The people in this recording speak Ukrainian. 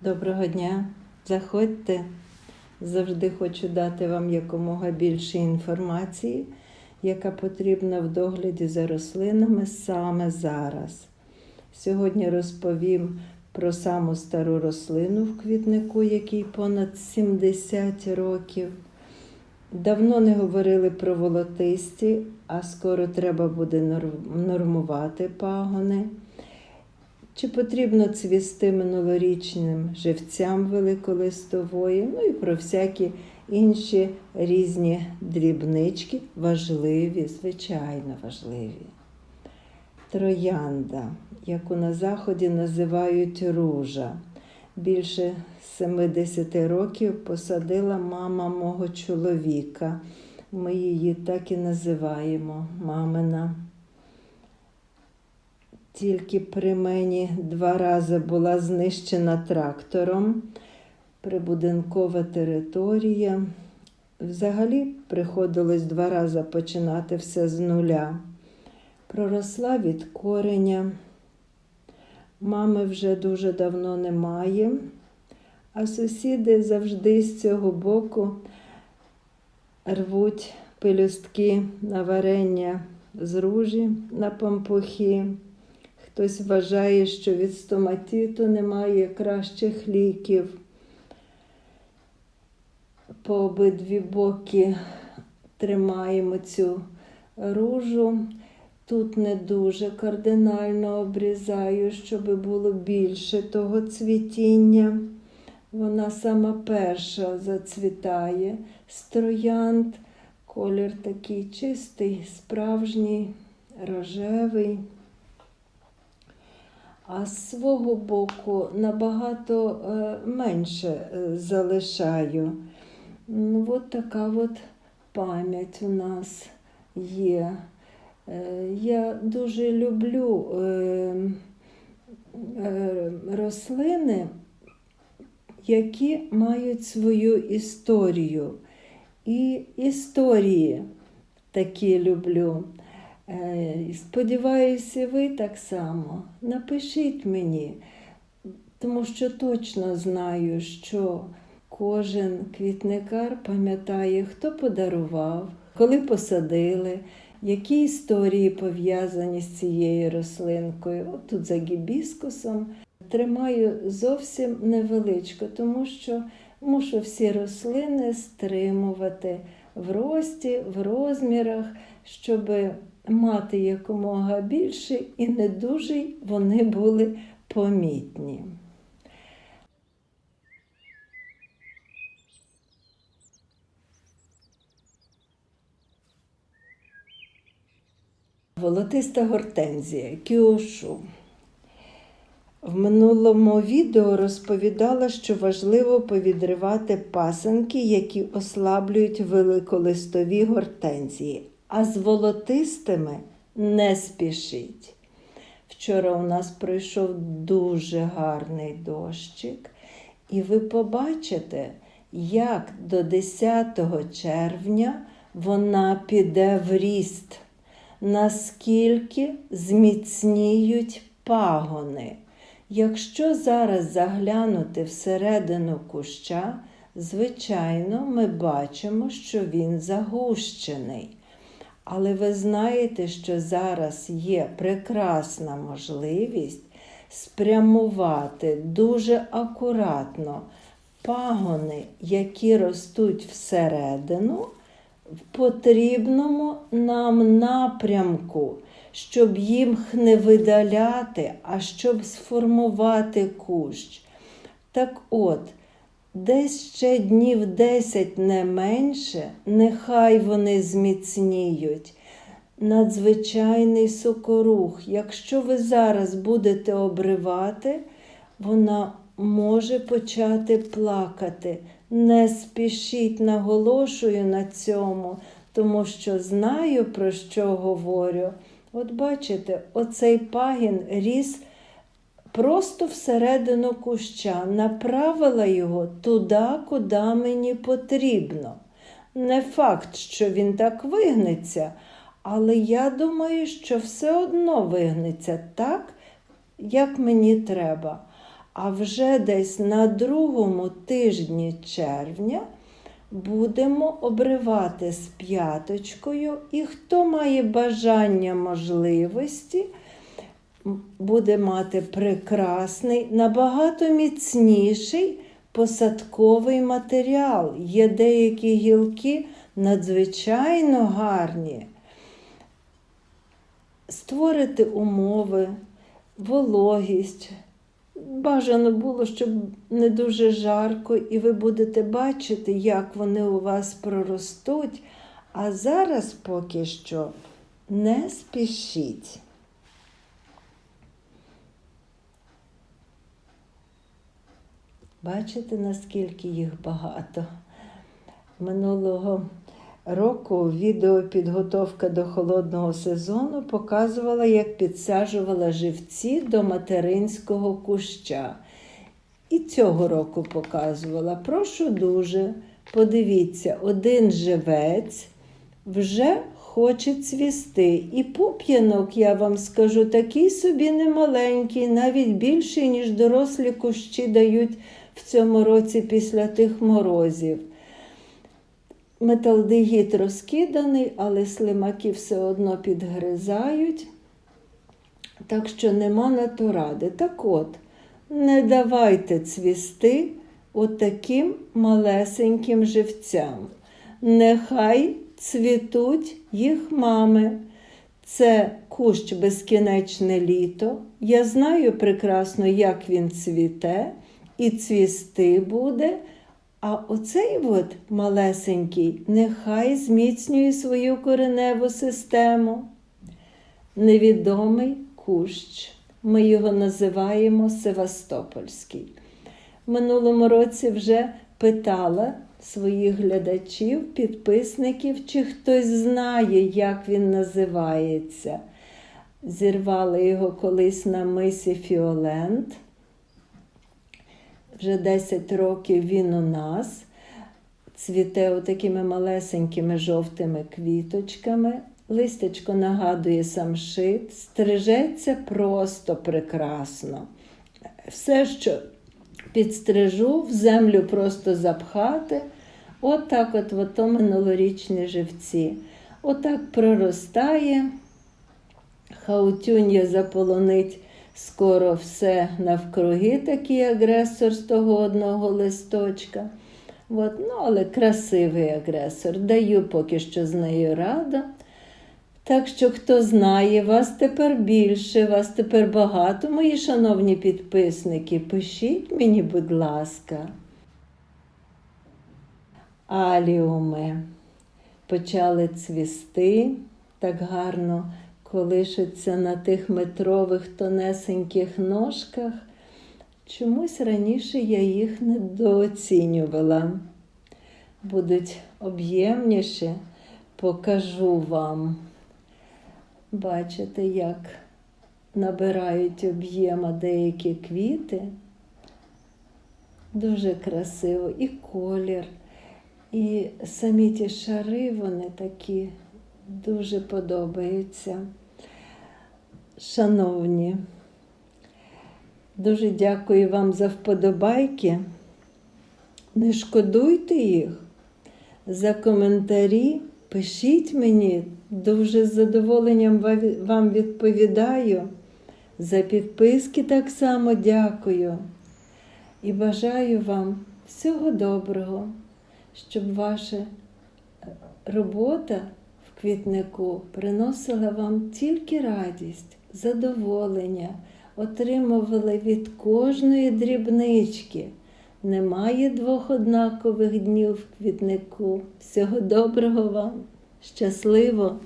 Доброго дня, заходьте. Завжди хочу дати вам якомога більше інформації, яка потрібна в догляді за рослинами саме зараз. Сьогодні розповім про саму стару рослину в квітнику, якій понад 70 років. Давно не говорили про волотисті, а скоро треба буде нор- нормувати пагони. Чи потрібно цвісти минулорічним живцям великолистової, ну і про всякі інші різні дрібнички, важливі, звичайно важливі. Троянда, яку на заході називають ружа. Більше 70 років посадила мама мого чоловіка. Ми її так і називаємо мамина. Тільки при мені два рази була знищена трактором. Прибудинкова територія. Взагалі приходилось два рази починати все з нуля. Проросла від кореня. Мами вже дуже давно немає, а сусіди завжди з цього боку рвуть пелюстки на варення з ружі на пампухи. Хтось вважає, що від стоматіту немає кращих ліків. По обидві боки тримаємо цю ружу. Тут не дуже кардинально обрізаю, щоб було більше того цвітіння. Вона сама перша зацвітає з троянд. Колір такий чистий, справжній, рожевий. А з свого боку набагато е, менше е, залишаю. Ну, от така от пам'ять у нас є. Е, Я дуже люблю рослини, які мають свою історію. І історії такі люблю. Е, Сподіваюся, ви так само. Напишіть мені, тому що точно знаю, що кожен квітникар пам'ятає, хто подарував, коли посадили, які історії пов'язані з цією рослинкою. От тут за гібіскусом тримаю зовсім невеличко, тому що мушу всі рослини стримувати в рості, в розмірах, щоб мати якомога більше і не дуже вони були помітні. Волотиста гортензія, кіошу. В минулому відео розповідала, що важливо повідривати пасенки, які ослаблюють великолистові гортензії, а з волотистими не спішіть. Вчора у нас пройшов дуже гарний дощик, і ви побачите, як до 10 червня вона піде в ріст, наскільки зміцніють пагони. Якщо зараз заглянути всередину куща, звичайно, ми бачимо, що він загущений. Але ви знаєте, що зараз є прекрасна можливість спрямувати дуже акуратно пагони, які ростуть всередину, в потрібному нам напрямку, щоб їм не видаляти, а щоб сформувати кущ. Так от, десь ще днів 10 не менше, нехай вони зміцніють. Надзвичайний сокорух. Якщо ви зараз будете обривати, вона може почати плакати. Не спішіть, наголошую на цьому, тому що знаю, про що говорю. От бачите, оцей пагін ріс просто всередину куща, направила його туди, куди мені потрібно. Не факт, що він так вигнеться, але я думаю, що все одно вигнеться так, як мені треба. А вже десь на другому тижні червня будемо обривати з п'яточкою, і хто має бажання можливості, буде мати прекрасний, набагато міцніший посадковий матеріал. Є деякі гілки надзвичайно гарні. Створити умови, вологість. Бажано було, щоб не дуже жарко, і ви будете бачити, як вони у вас проростуть. А зараз поки що не спішіть. Бачите, наскільки їх багато. Минулого року відеопідготовка до холодного сезону показувала, як підсаджувала живці до материнського куща. І цього року показувала. Прошу дуже, подивіться, один живець вже хоче цвісти. І пуп'янок, я вам скажу, такий собі немаленький, навіть більший, ніж дорослі кущі дають в цьому році після тих морозів. Металдегід розкиданий, але слимаки все одно підгризають, так що нема на то ради. Так от, не давайте цвісти отаким малесеньким живцям. Нехай цвітуть їх мами. Це кущ безкінечне літо. Я знаю прекрасно, як він цвіте, і цвісти буде. А оцей от малесенький нехай зміцнює свою кореневу систему. Невідомий кущ. Ми його називаємо Севастопольський. Минулому році вже питала своїх глядачів, підписників, чи хтось знає, як він називається. Зірвали його колись на мисі Фіолент. Вже 10 років він у нас цвіте отакими малесенькими жовтими квіточками. Листячко нагадує самшит, стрижеться просто прекрасно. Все, що підстрижу, в землю просто запхати. От так от ото минулорічні живці. Отак проростає, хаутюнья заполонить скоро все навкруги, такий агресор з того одного листочка. От, ну, але красивий агресор. Даю поки що з нею раду. Так що, хто знає, вас тепер більше, вас тепер багато, мої шановні підписники, пишіть мені, будь ласка. Аліуми почали цвісти так гарно колишуться на тих метрових тонесеньких ножках. Чомусь раніше я їх недооцінювала. Будуть об'ємніші, покажу вам. Бачите, як набирають об'єма деякі квіти. Дуже красиво і колір, і самі ті шари, вони такі дуже подобаються. Шановні, дуже дякую вам за вподобайки. Не шкодуйте їх за коментарі. Пишіть мені, дуже з задоволенням вам відповідаю. За підписки так само дякую. І бажаю вам всього доброго, щоб ваша робота в квітнику приносила вам тільки радість, задоволення, отримували від кожної дрібнички. Немає двох однакових днів в квітнику. Всього доброго вам, щасливо!